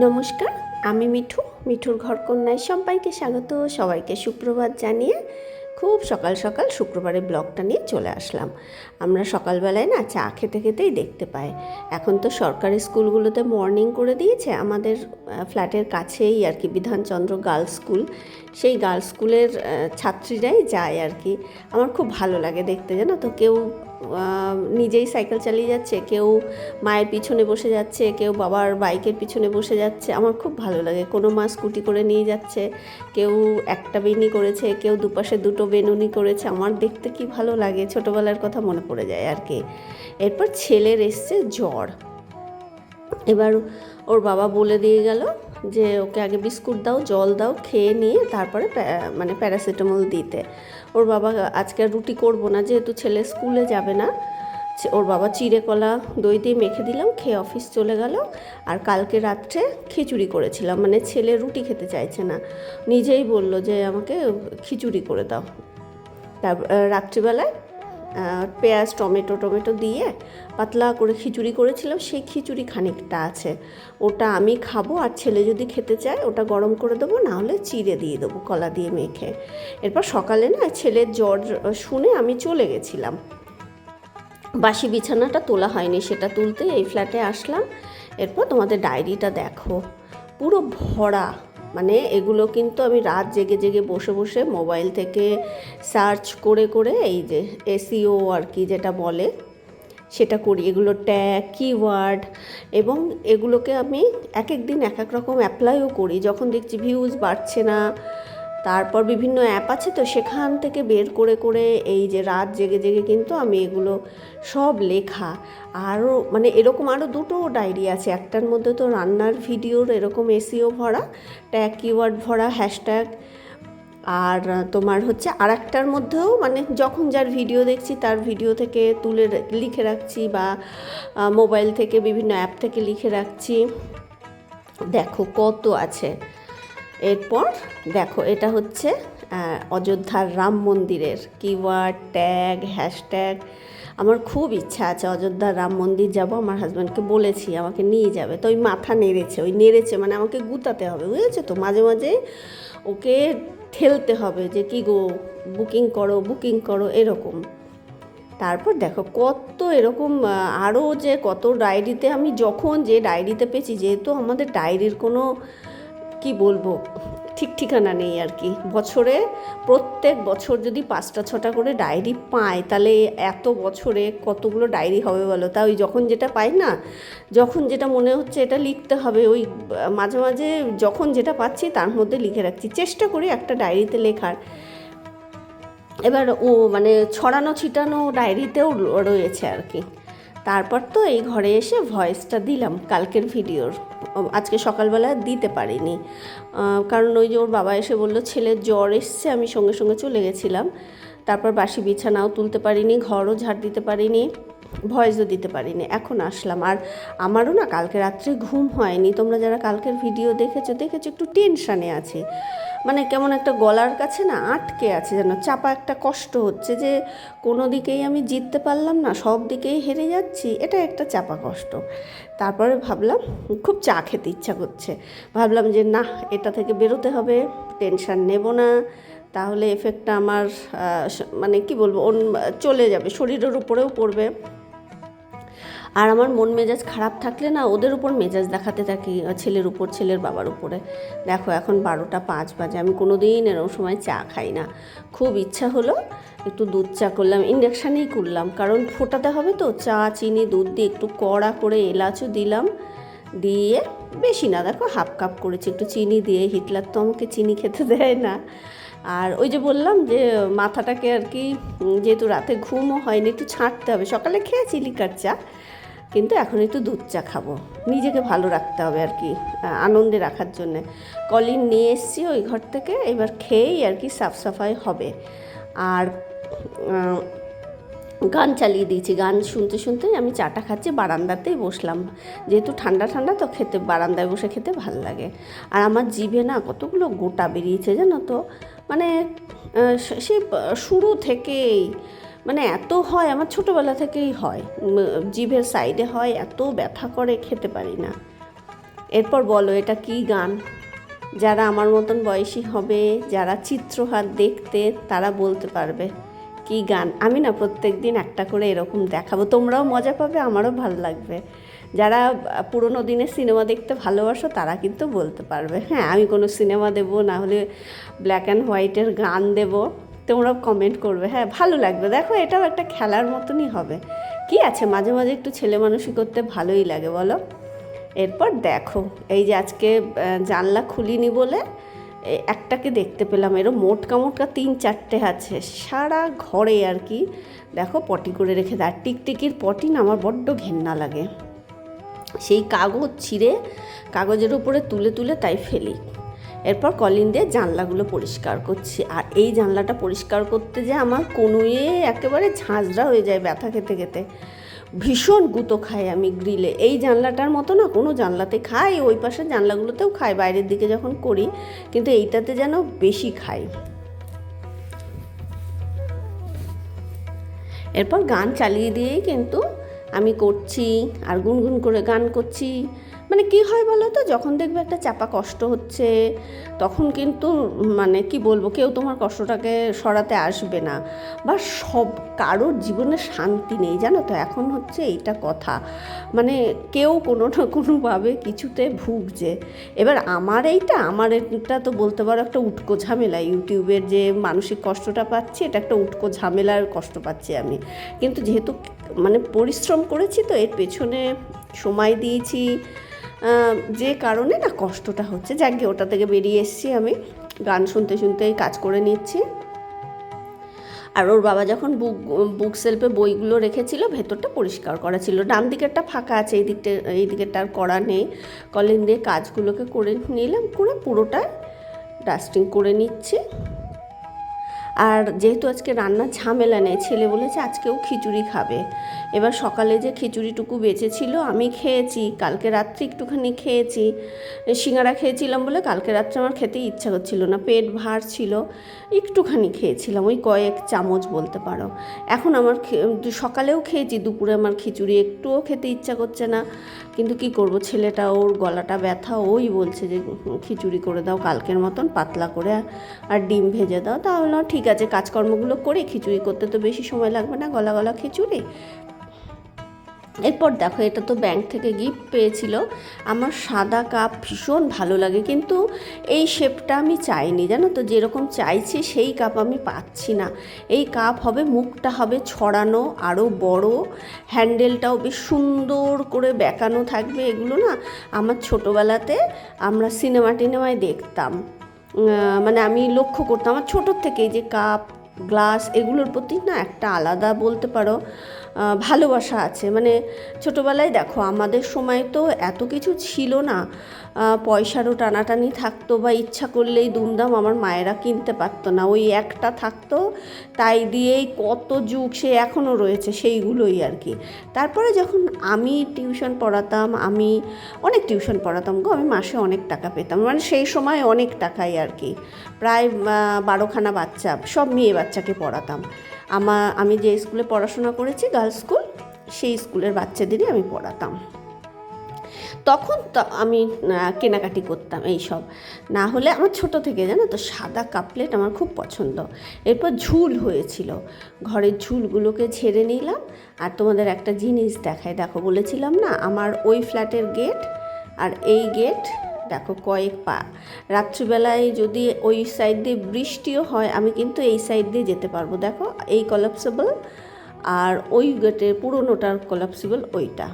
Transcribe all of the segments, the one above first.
নমস্কার, আমি মিঠু, মিঠুর ঘর কন্যায় সবাইকে স্বাগত, সবাইকে সুপ্রভাত জানিয়ে খুব সকাল সকাল শুক্রবারের ব্লগটা নিয়ে চলে আসলাম। আমরা সকালবেলায় না চা খেতে খেতেই দেখতে পাই। এখন তো সরকারি স্কুলগুলোতে মর্নিং করে দিয়েছে, আমাদের ফ্ল্যাটের কাছেই আর কি বিধানচন্দ্র গার্লস স্কুল। সেই গার্লস স্কুলের ছাত্রীরাই যায় আর কি। আমার খুব ভালো লাগে দেখতে, জানো তো? কেউ নিজেই সাইকেল চালিয়ে যাচ্ছে, কেউ মায়ের পিছনে বসে যাচ্ছে, কেউ বাবার বাইকের পিছনে বসে যাচ্ছে। আমার খুব ভালো লাগে। কোনো মা স্কুটি করে নিয়ে যাচ্ছে, কেউ একটা বেনি করেছে, কেউ দুপাশে দুটো বেনুনি করেছে। আমার দেখতে কি ভালো লাগে, ছোটোবেলার কথা মনে পড়ে যায় আর কি। এরপর ছেলের এসছে জ্বর। এবার ওর বাবা বলে দিয়ে গেল যে, ওকে আগে বিস্কুট দাও, জল দাও, খেয়ে নিয়ে তারপরে মানে প্যারাসিটামল দিতে। ওর বাবা আজকে রুটি করব না, যেহেতু ছেলে স্কুলে যাবে না ওর বাবা চিড়ে কলা, দই দিয়ে মেখে দিলাম, খেয়ে অফিস চলে গেল, আর কালকে রাত্রে খিচুড়ি করেছিলাম মানে ছেলে রুটি খেতে চাইছে না। নিজেই বলল যে আমাকে খিচুড়ি করে দাও। তারপর রাত্রিবেলায় পেঁয়াজ, টমেটো টমেটো দিয়ে পাতলা করে খিচুড়ি করেছিলাম, সেই খিচুড়ি খানিকটা আছে। ওটা আমি খাব, আর ছেলে যদি খেতে চায়, ওটা গরম করে দেবো নাহলে চিড়ে দিয়ে দেবো, কলা দিয়ে মেখে। এরপর সকালে না, ছেলের জ্বর শুনে আমি চলে গেছিলাম। বাসি বিছানাটা তোলা হয়নি, সেটা তুলতে এই ফ্ল্যাটে আসলাম। এরপর তোমাদের ডায়েরিটা দেখো। পুরো ভরা মানে এগুলো কিন্তু আমি রাত জেগে জেগে বসে বসে মোবাইল থেকে সার্চ করে করে এই যে এসিও আর কি যেটা বলে, সেটা করি। এগুলো ট্যাগ, কিওয়ার্ড এবং এগুলোকে আমি এক এক দিন এক এক রকম অ্যাপ্লাইও করি। যখন দেখছি ভিউজ বাড়ছে না তারপর বিভিন্ন অ্যাপ আছে তো সেখান থেকে বের করে করে এই যে রাত জেগে জেগে কিন্তু আমি এগুলো সব লেখা। আরও মানে এরকম আরও দুটো ডায়েরি আছে। একটার মধ্যে তো রান্নার ভিডিওর এরকম এসিও ভরা ট্যাগ কিওয়ার্ড ভরা হ্যাশট্যাগ আর তোমার হচ্ছে আর একটার মধ্যেও মানে যখন যার ভিডিও দেখছি তার ভিডিও থেকে তুলে লিখে রাখছি বা মোবাইল থেকে বিভিন্ন অ্যাপ থেকে লিখে রাখছি। দেখো কত আছে। এরপর দেখো, এটা হচ্ছে অযোধ্যার রাম মন্দিরের কিওয়ার্ড ট্যাগ হ্যাশট্যাগ আমার খুব ইচ্ছা আছে অযোধ্যার রাম মন্দির যাব, আমার হাজব্যান্ডকে বলেছি, আমাকে নিয়ে যাবে। তো ওই মাথা নেড়েছে, ওই নেড়েছে মানে আমাকে গুতাতে হবে, বুঝেছ তো? মাঝে মাঝে ওকে ঠেলতে হবে যে, কি গো বুকিং করো বুকিং করো, এরকম। তারপর দেখো, কত এরকম আরও যে কত ডায়েরিতে আমি যখন যে ডায়েরিতে পেয়েছি, যেহেতু আমাদের ডায়েরির কোনো কি বলব? ঠিক ঠিকানা নেই আর কি। বছরে, প্রত্যেক বছর যদি পাঁচটা, ছটা করে ডায়েরি পায়, তাহলে এত বছরে কতগুলো ডায়েরি হবে বলো? তা ওই যখন যেটা পাই না, যখন যেটা মনে হচ্ছে এটা লিখতে হবে, ওই মাঝে মাঝে যখন যেটা পাচ্ছি তার মধ্যে লিখে রাখছি। চেষ্টা করি একটা ডায়েরিতে লেখার। এবার ও মানে ছড়ানো, ছিটানো ডায়েরিতেও রয়েছে আর কি। তারপর তো এই ঘরে এসে ভয়েসটা দিলাম কালকের ভিডিওর আজকে সকালবেলা দিতে পারিনি। কারণ ওই যে ওর বাবা এসে বলল, ছেলের জ্বর এসছে, আমি সঙ্গে সঙ্গে চলে গেছিলাম। তারপর বাসি বিছানাও তুলতে পারিনি, ঘরও ঝাড় দিতে পারিনি। ভয়েসও দিতে পারিনি, এখন আসলাম। আর আমারও না কালকে রাত্রে ঘুম হয়নি, তোমরা যারা কালকের ভিডিও দেখেছ দেখেছ একটু টেনশানে আছি। মানে কেমন একটা গলার কাছে না আটকে আছে যেন, চাপা একটা কষ্ট হচ্ছে যে কোনো দিকেই আমি জিততে পারলাম না, সব দিকেই হেরে যাচ্ছি এটা একটা চাপা কষ্ট। তারপরে ভাবলাম, খুব চা খেতে ইচ্ছা করছে। ভাবলাম যে না, এটা থেকে বেরোতে হবে টেনশান নেব না। তাহলে এফেক্টটা আমার মানে কি বলব চলে যাবে, শরীরের উপরেও পড়বে। আর আমার মন মেজাজ খারাপ থাকলে না ওদের উপর মেজাজ দেখাতে থাকি ছেলের উপর, ছেলের বাবার উপরে। দেখো, এখন বারোটা পাঁচ বাজে, আমি কোনো দিন এরকম সময় চা খাই না। খুব ইচ্ছা হলো একটু দুধ চা করলাম, ইন্ডাকশানেই করলাম, কারণ ফোটাতে হবে তো, চা, চিনি, দুধ দিয়ে একটু কড়া করে এলাচও দিলাম, দিয়ে বেশি না, দেখো হাফ কাপ করেছি, একটু চিনি দিয়ে। হিটলার তো আমাকে চিনি খেতে দেয় না। আর ওই যে বললাম যে মাথাটাকে আর কি যেহেতু রাতে ঘুমও হয়নি, একটু ছাঁটতে হবে। সকালে খেয়েছি লিকার চা কিন্তু এখন একটু দুধ চা খাব। নিজেকে ভালো রাখতে হবে আর কি আনন্দে রাখার জন্যে। কলিন নিয়ে এসেছি ওই ঘর থেকে, এবার খেয়েই আর কি সাফ সাফাই হবে। আর গান চালিয়ে দিয়েছি। গান শুনতে শুনতে আমি চাটা খাচ্ছি, বারান্দাতেই বসলাম। যেহেতু ঠান্ডা ঠান্ডা, তো খেতে, বারান্দায় বসে খেতে ভালো লাগে। আর আমার জিভে না কতগুলো গোটা বেরিয়েছে জানো তো? মানে সে- শুরু থেকেই মানে এত হয়, আমার ছোটোবেলা থেকেই হয়। জিভের সাইডে হয়, এত ব্যথা করে খেতে পারি না। এরপর বলো, এটা কি গান? যারা আমার মতন বয়সী হবে, যারা চিত্রহার দেখতে, তারা বলতে পারবে, কি গান? আমি না প্রত্যেক দিন একটা করে এরকম দেখাবো। তোমরাও মজা পাবে, আমারও ভালো লাগবে। যারা পুরোনো দিনের সিনেমা দেখতে ভালোবাসো, তারা কিন্তু বলতে পারবে হ্যাঁ আমি কোনো সিনেমা দেবো, না হলে ব্ল্যাক অ্যান্ড হোয়াইটের গান দেবো। তোমরাও কমেন্ট করবে। হ্যাঁ ভালো লাগবে। দেখো, এটাও একটা খেলার মতনই হবে। কি আছে? মাঝে মাঝে একটু ছেলে মানুষই করতে ভালোই লাগে, বলো? এরপর দেখো, এই যে আজকে জানলা খুলিনি বলে একটাকে দেখতে পেলাম। এরও মোটকা মোটকা তিন চারটে আছে। সারা ঘরে আর কি। দেখো, পটি করে রেখে দেয়। টিকটিকির পটি না, আমার বড্ড ঘেন্না লাগে। সেই কাগজ ছিঁড়ে, কাগজের উপরে তুলে তুলে তাই ফেলি। এরপর কলিন দিয়ে জানলাগুলো পরিষ্কার করছি। আর এই জানলাটা পরিষ্কার করতে যে আমার কনুয়ে একেবারে ঝাঁঝরা হয়ে যায় ব্যথা খেতে খেতে। ভীষণ গুঁতো খাই আমি গ্রিলে। এই জানলাটার মতো না, কোনো জানলাতে খাই ওই পাশের জানলাগুলোতেও খাই বাইরের দিকে যখন করি, কিন্তু এইটাতে যেন বেশি খাই এরপর গান চালিয়ে দিয়েই কিন্তু আমি করছি, আর গুনগুন করে গান করছি। মানে কি হয় বলো তো? যখন দেখবে একটা চাপা কষ্ট হচ্ছে, তখন কিন্তু মানে কি বলব, কেউ তোমার কষ্টটাকে সরাতে আসবে না। বা সব, কারোর জীবনে শান্তি নেই, জানো তো? এখন হচ্ছে এইটা কথা। মানে কেউ কোনো না কোনোভাবে কিছুতে ভুগছে। এবার আমার এইটা, আমার এটা তো বলতে পারো একটা উটকো ঝামেলা। ইউটিউবের যে মানসিক কষ্টটা পাচ্ছি, এটা একটা উটকো ঝামেলার কষ্ট পাচ্ছি আমি। কিন্তু যেহেতু মানে পরিশ্রম করেছি তো, এর পেছনে সময় দিয়েছি যে কারণে না কষ্টটা হচ্ছে। যাকে ওটা থেকে বেরিয়ে এসেছি আমি। গান শুনতে শুনতেই কাজ করে নিচ্ছি। আর ওর বাবা যখন বুক বুক সেলফে বইগুলো রেখেছিল, ভেতরটা পরিষ্কার করা ছিল। ডান দিকেরটা ফাঁকা আছে, এই দিকটা, এই দিকেরটা আর করা নেই। কলিং দিয়ে কাজগুলোকে করে নিলাম, করে পুরোটা ডাস্টিং করে নিচ্ছি। আর যেহেতু আজকে রান্নার ঝামেলা নেই, ছেলে বলেছে আজকেও খিচুড়ি খাবে। এবার সকালে যে খিচুড়িটুকু বেঁচেছিল আমি খেয়েছি, কালকে রাত্রে একটুখানি খেয়েছি। সিঙ্গারা খেয়েছিলাম বলে কালকে রাত্রে আমার খেতে ইচ্ছা করছিল না, পেট ভার ছিল, একটুখানি খেয়েছিলাম, ওই কয়েক চামচ বলতে পারো। এখন আমার সকালেও খেয়েছি, দুপুরে আমার খিচুড়ি একটুও খেতে ইচ্ছা করছে না। কিন্তু কি করব, ছেলেটা ওর গলাটা ব্যথা, ওই বলছে যে খিচুড়ি করে দাও, কালকের মতন পাতলা করে আর ডিম ভেজে দাও, তাহলে ঠিক আছে, কাজকর্মগুলো করে খিচুড়ি করতে তো বেশি সময় লাগবে না, গলা গলা খিচুড়ি। এরপর দেখো, এটা তো ব্যাংক থেকে গিফট পেয়েছিল। আমার সাদা কাপ ভীষণ ভালো লাগে, কিন্তু এই শেপটা আমি চাইনি, জানো তো? যেরকম চাইছি সেই কাপ আমি পাচ্ছি না। এই কাপ হবে, মুখটা হবে ছড়ানো আরও বড়। হ্যান্ডেলটাও বেশ সুন্দর করে বেঁকানো থাকবে এগুলো না? আমার ছোটোবেলাতে আমরা সিনেমা টিনেমায় দেখতাম। মানে আমি লক্ষ্য করতাম, আমার ছোটোর থেকেই যে কাপ, গ্লাস এগুলোর প্রতি না একটা আলাদা বলতে পারো ভালোবাসা আছে। মানে ছোটোবেলায় দেখো, আমাদের সময় তো এত কিছু ছিল না। পয়সারও টানাটানি থাকতো বা ইচ্ছা করলেই দুমদাম আমার মায়েরা কিনতে পারতো না। ওই একটা থাকতো, তাই দিয়েই কত যুগ সে এখনও রয়েছে সেইগুলোই আর কি। তারপরে যখন আমি টিউশন পড়াতাম, আমি অনেক টিউশন পড়াতাম গো, আমি মাসে অনেক টাকা পেতাম মানে সেই সময় অনেক টাকাই আর কি। প্রায় বারোখানা বাচ্চা, সব মেয়ে বাচ্চাকে পড়াতাম। আমার আমি যে স্কুলে পড়াশোনা করেছি, গার্লস স্কুল, সেই স্কুলের বাচ্চাদেরই আমি পড়াতাম। তখন আমি কেনাকাটি করতাম এই সব না হলে আমার ছোট থেকে, জানো তো, সাদা কাপলেট আমার খুব পছন্দ। এরপর ঝুল হয়েছিল। ঘরের ঝুলগুলোকে ছেড়ে নিলাম আর তোমাদের একটা জিনিস দেখায় দেখো, বলেছিলাম না, আমার ওই ফ্ল্যাটের গেট আর এই গেট, দেখো, কয়েক পা। রাত্রিবেলায় যদি ওই সাইড দিয়ে বৃষ্টিও হয়, আমি কিন্তু এই সাইড দিয়ে যেতে পারব। দেখো, এই কলাপসেবল আর ওই গেটের পুরোনোটার কলাপসিবল ওইটা।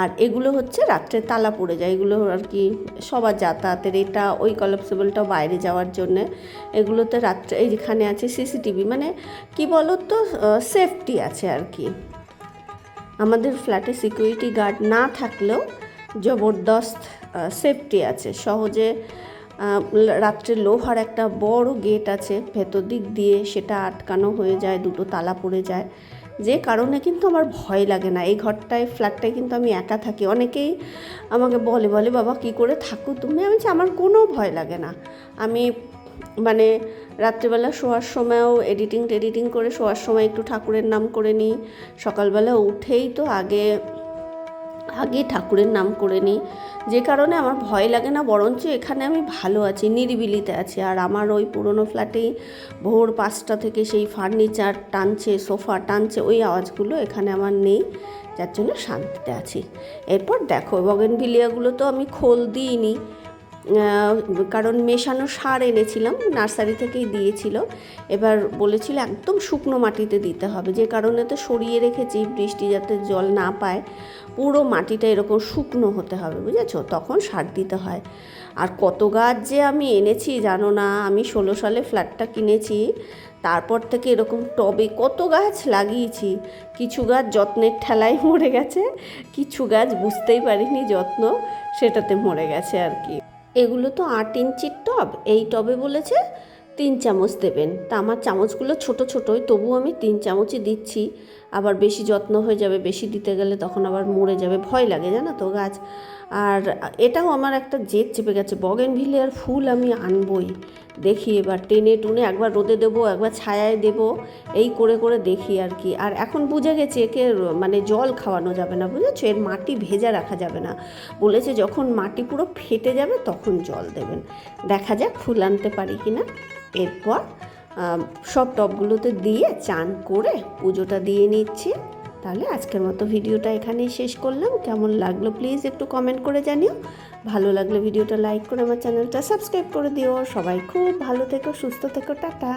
আর এগুলো হচ্ছে রাত্রে তালা পড়ে যায়। এগুলো আর কি সবার যাতায়াতের, এটা ওই কলাপসেবলটাও বাইরে যাওয়ার জন্যে। এগুলোতে রাত্রে এই যেখানে আছে সিসিটিভি মানে কি বলো তো সেফটি আছে আর কি। আমাদের ফ্ল্যাটে সিকিউরিটি গার্ড না থাকলেও জবরদস্ত সেফটি আছে। সহজে রাত্রে লোহার একটা বড় গেট আছে, ভেতর দিক দিয়ে সেটা আটকানো হয়ে যায়, দুটো তালা পড়ে যায়। যে কারণে কিন্তু আমার ভয় লাগে না। এই ঘরটায় ফ্ল্যাটটায় কিন্তু আমি একা থাকি। অনেকেই আমাকে বলে বলে, বাবা, কি করে থাকো তুমি? আমি আমার কোনো ভয় লাগে না। আমি মানে রাত্রিবেলা শোয়ার সময়ও এডিটিং টেডিটিং করে শোয়ার সময় একটু ঠাকুরের নাম করে নিই। সকালবেলা উঠেই তো আগে আগে ঠাকুরের নাম করে নিই। যে কারণে আমার ভয় লাগে না, বরঞ্চ এখানে আমি ভালো আছি, নিরিবিলিতে আছি। আর আমার ওই পুরনো ফ্ল্যাটেই ভোর পাঁচটা থেকে সেই ফার্নিচার টানছে, সোফা টানছে, ওই আওয়াজগুলো এখানে আমার নেই। যার জন্য শান্তিতে আছি। এরপর দেখো, বগেনভিলিয়াগুলো তো আমি খোল দিইনি। কারণ মেশানো সার এনেছিলাম, নার্সারি থেকেই দিয়েছিল। এবার বলেছিল একদম শুকনো মাটিতে দিতে হবে, যে কারণে তো সরিয়ে রেখেছি, বৃষ্টি যাতে জল না পায়, পুরো মাটিটা এরকম শুকনো হতে হবে, বুঝেছ? তখন সার দিতে হয়। আর কত গাছ যে আমি এনেছি, জানো না, আমি ষোলো সালে ফ্ল্যাটটা কিনেছি, তারপর থেকে এরকম টবে কত গাছ লাগিয়েছি। কিছু গাছ যত্নের ঠেলায় মরে গেছে, কিছু গাছ বুঝতেই পারিনি যত্ন, সেটাতে মরে গেছে আর কি। এগুলো তো আট ইঞ্চির টব, এই টবে বলেছে তিন চামচ দেবেন। তা আমার চামচগুলো ছোট ছোটোই তবু আমি তিন চামচই দিচ্ছি। আবার বেশি যত্ন হয়ে যাবে, বেশি দিতে গেলে তখন আবার মরে যাবে, ভয় লাগে, জানো তো গাছ। আর এটাও আমার একটা জেদ চেপে গেছে বগেন ভিলে আর ফুল আমি আনবই। দেখি, এবার টেনে টুনে একবার রোদে দেবো, একবার ছায়ায় দেবো, এই করে করে দেখি আর কি। আর এখন বুঝে গেছে, একে মানে জল খাওয়ানো যাবে না, বুঝেছ? এর মাটি ভেজা রাখা যাবে না। বলেছে যখন মাটি পুরো ফেটে যাবে, তখন জল দেবেন। দেখা যাক ফুল আনতে পারি কি না। এরপর সব টবগুলোতে দিয়ে চান করে পুজোটা দিয়ে নিচ্ছি। তাহলে আজকের মতো ভিডিওটা এখানেই শেষ করলাম। কেমন লাগল প্লিজ একটু কমেন্ট করে জানিও। ভালো লাগলে ভিডিওটা লাইক করে আমার চ্যানেলটা সাবস্ক্রাইব করে দিও। সবাই খুব ভালো থেকো, সুস্থ থেকো, টাটা।